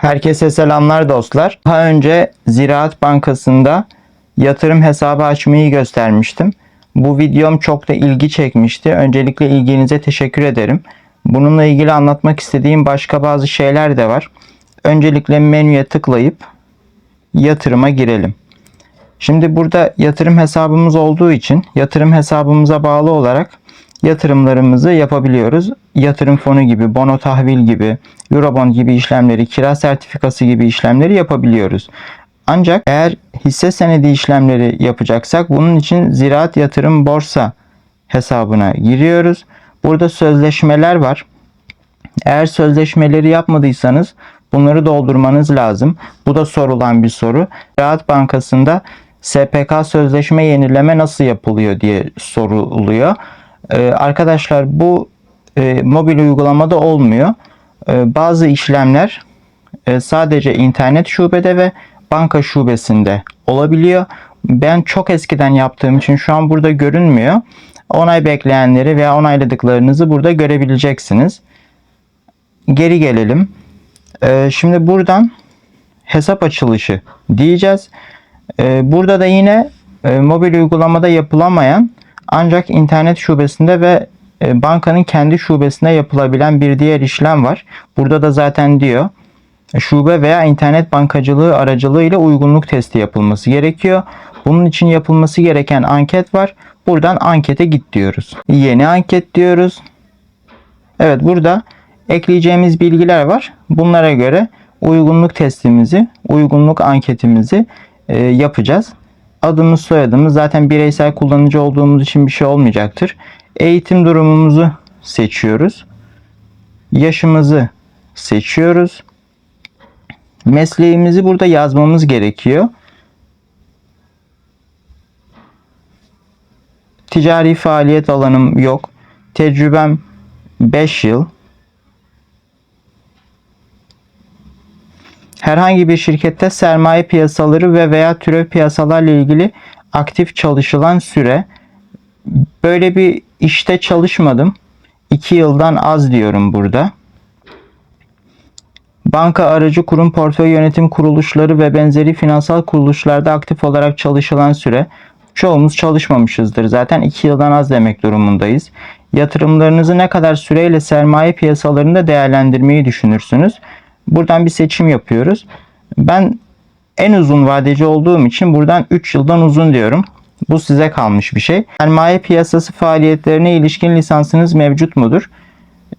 Herkese selamlar dostlar. Daha önce Ziraat Bankası'nda yatırım hesabı açmayı göstermiştim. Bu videom çok da ilgi çekmişti. Öncelikle ilginize teşekkür ederim. Bununla ilgili anlatmak istediğim başka bazı şeyler de var. Öncelikle menüye tıklayıp yatırıma girelim. Şimdi burada yatırım hesabımız olduğu için yatırım hesabımıza bağlı olarak yatırımlarımızı yapabiliyoruz. Yatırım fonu gibi, bono tahvil gibi, eurobond gibi işlemleri, kira sertifikası gibi işlemleri yapabiliyoruz. Ancak eğer hisse senedi işlemleri yapacaksak bunun için Ziraat Yatırım Borsa hesabına giriyoruz. Burada sözleşmeler var. Eğer sözleşmeleri yapmadıysanız bunları doldurmanız lazım. Bu da sorulan bir soru. Ziraat Bankası'nda SPK sözleşme yenileme nasıl yapılıyor diye soruluyor. Ee, arkadaşlar bu e, mobil uygulamada olmuyor. Ee, bazı işlemler e, sadece internet şubede ve banka şubesinde olabiliyor. Ben çok eskiden yaptığım için şu an burada görünmüyor. Onay bekleyenleri veya onayladıklarınızı burada görebileceksiniz. Geri gelelim. Ee, şimdi buradan hesap açılışı diyeceğiz. Ee, burada da yine e, mobil uygulamada yapılamayan ancak internet şubesinde ve e, bankanın kendi şubesinde yapılabilen bir diğer işlem var. Burada da zaten diyor şube veya internet bankacılığı aracılığıyla uygunluk testi yapılması gerekiyor. Bunun için yapılması gereken anket var. Buradan ankete git diyoruz. Yeni anket diyoruz. Evet burada ekleyeceğimiz bilgiler var. Bunlara göre uygunluk testimizi, uygunluk anketimizi e, yapacağız. Adımız soyadımız zaten bireysel kullanıcı olduğumuz için bir şey olmayacaktır. Eğitim durumumuzu seçiyoruz. Yaşımızı seçiyoruz. Mesleğimizi burada yazmamız gerekiyor. Ticari faaliyet alanım yok. Tecrübem 5 yıl. Herhangi bir şirkette sermaye piyasaları ve veya türev piyasalarla ilgili aktif çalışılan süre. Böyle bir işte çalışmadım. 2 yıldan az diyorum burada. Banka aracı kurum portföy yönetim kuruluşları ve benzeri finansal kuruluşlarda aktif olarak çalışılan süre. Çoğumuz çalışmamışızdır. Zaten 2 yıldan az demek durumundayız. Yatırımlarınızı ne kadar süreyle sermaye piyasalarında değerlendirmeyi düşünürsünüz? Buradan bir seçim yapıyoruz. Ben en uzun vadeci olduğum için buradan 3 yıldan uzun diyorum. Bu size kalmış bir şey. Sermaye piyasası faaliyetlerine ilişkin lisansınız mevcut mudur?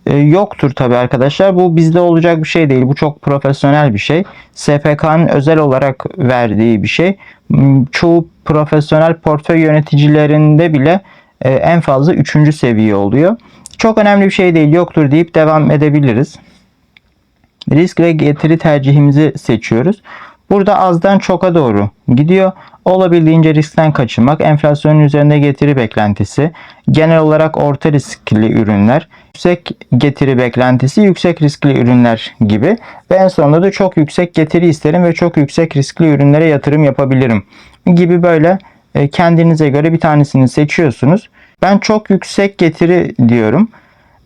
Ee, yoktur tabi arkadaşlar. Bu bizde olacak bir şey değil. Bu çok profesyonel bir şey. SPK'nın özel olarak verdiği bir şey. Hmm, Çoğu profesyonel portföy yöneticilerinde bile e, en fazla 3. seviye oluyor. Çok önemli bir şey değil. Yoktur deyip devam edebiliriz. Risk ve getiri tercihimizi seçiyoruz. Burada azdan çoka doğru gidiyor. Olabildiğince riskten kaçınmak, enflasyonun üzerinde getiri beklentisi, genel olarak orta riskli ürünler, yüksek getiri beklentisi, yüksek riskli ürünler gibi ve en sonunda da çok yüksek getiri isterim ve çok yüksek riskli ürünlere yatırım yapabilirim gibi böyle e, kendinize göre bir tanesini seçiyorsunuz. Ben çok yüksek getiri diyorum.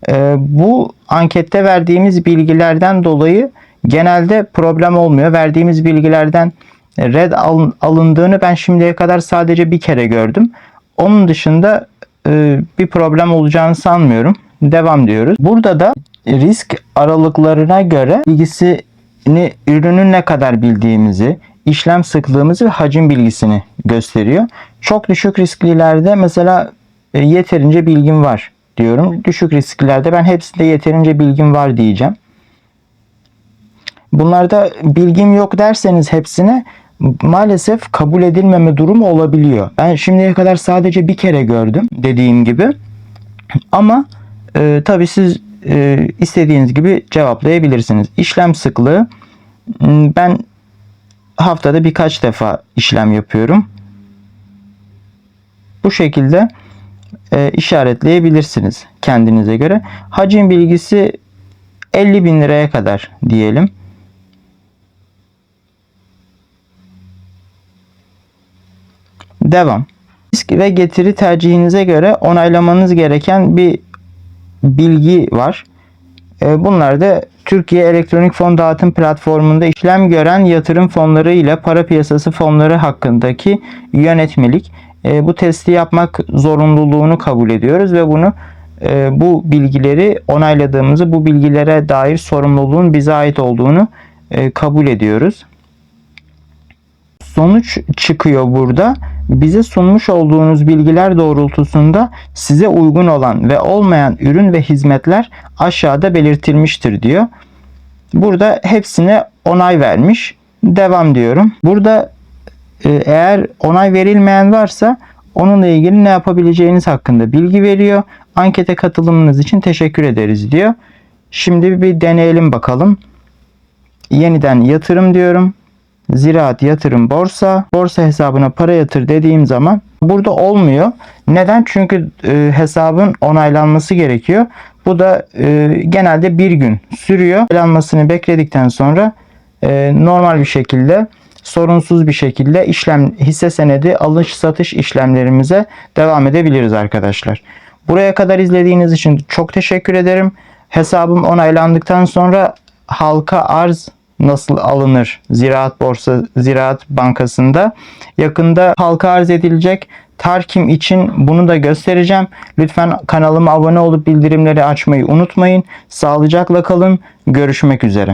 E, bu ankette verdiğimiz bilgilerden dolayı genelde problem olmuyor. Verdiğimiz bilgilerden red alındığını ben şimdiye kadar sadece bir kere gördüm. Onun dışında e, bir problem olacağını sanmıyorum. Devam diyoruz. Burada da risk aralıklarına göre bilgisini, ürünün ne kadar bildiğimizi, işlem sıklığımızı ve hacim bilgisini gösteriyor. Çok düşük risklilerde mesela e, yeterince bilgim var diyorum. Düşük risklilerde ben hepsinde yeterince bilgim var diyeceğim. Bunlarda bilgim yok derseniz hepsine maalesef kabul edilmeme durumu olabiliyor. Ben şimdiye kadar sadece bir kere gördüm dediğim gibi. Ama e, tabii siz e, istediğiniz gibi cevaplayabilirsiniz. İşlem sıklığı ben haftada birkaç defa işlem yapıyorum. Bu şekilde e, işaretleyebilirsiniz kendinize göre. Hacim bilgisi 50 bin liraya kadar diyelim. Devam. Risk ve getiri tercihinize göre onaylamanız gereken bir bilgi var. E, bunlar da Türkiye Elektronik Fon Dağıtım Platformu'nda işlem gören yatırım fonları ile para piyasası fonları hakkındaki yönetmelik. E, bu testi yapmak zorunluluğunu kabul ediyoruz ve bunu e, bu bilgileri onayladığımızı, bu bilgilere dair sorumluluğun bize ait olduğunu e, kabul ediyoruz. Sonuç çıkıyor burada. Bize sunmuş olduğunuz bilgiler doğrultusunda size uygun olan ve olmayan ürün ve hizmetler aşağıda belirtilmiştir diyor. Burada hepsine onay vermiş. Devam diyorum. Burada eğer onay verilmeyen varsa onunla ilgili ne yapabileceğiniz hakkında bilgi veriyor. Ankete katılımınız için teşekkür ederiz diyor. Şimdi bir deneyelim bakalım. Yeniden yatırım diyorum. Ziraat yatırım borsa. Borsa hesabına para yatır dediğim zaman burada olmuyor. Neden? Çünkü e, hesabın onaylanması gerekiyor. Bu da e, genelde bir gün sürüyor. Onaylanmasını bekledikten sonra e, normal bir şekilde sorunsuz bir şekilde işlem hisse senedi alış satış işlemlerimize devam edebiliriz arkadaşlar. Buraya kadar izlediğiniz için çok teşekkür ederim. Hesabım onaylandıktan sonra halka arz nasıl alınır Ziraat Borsa Ziraat Bankası'nda yakında halka arz edilecek Tarkim için bunu da göstereceğim. Lütfen kanalıma abone olup bildirimleri açmayı unutmayın. Sağlıcakla kalın. Görüşmek üzere.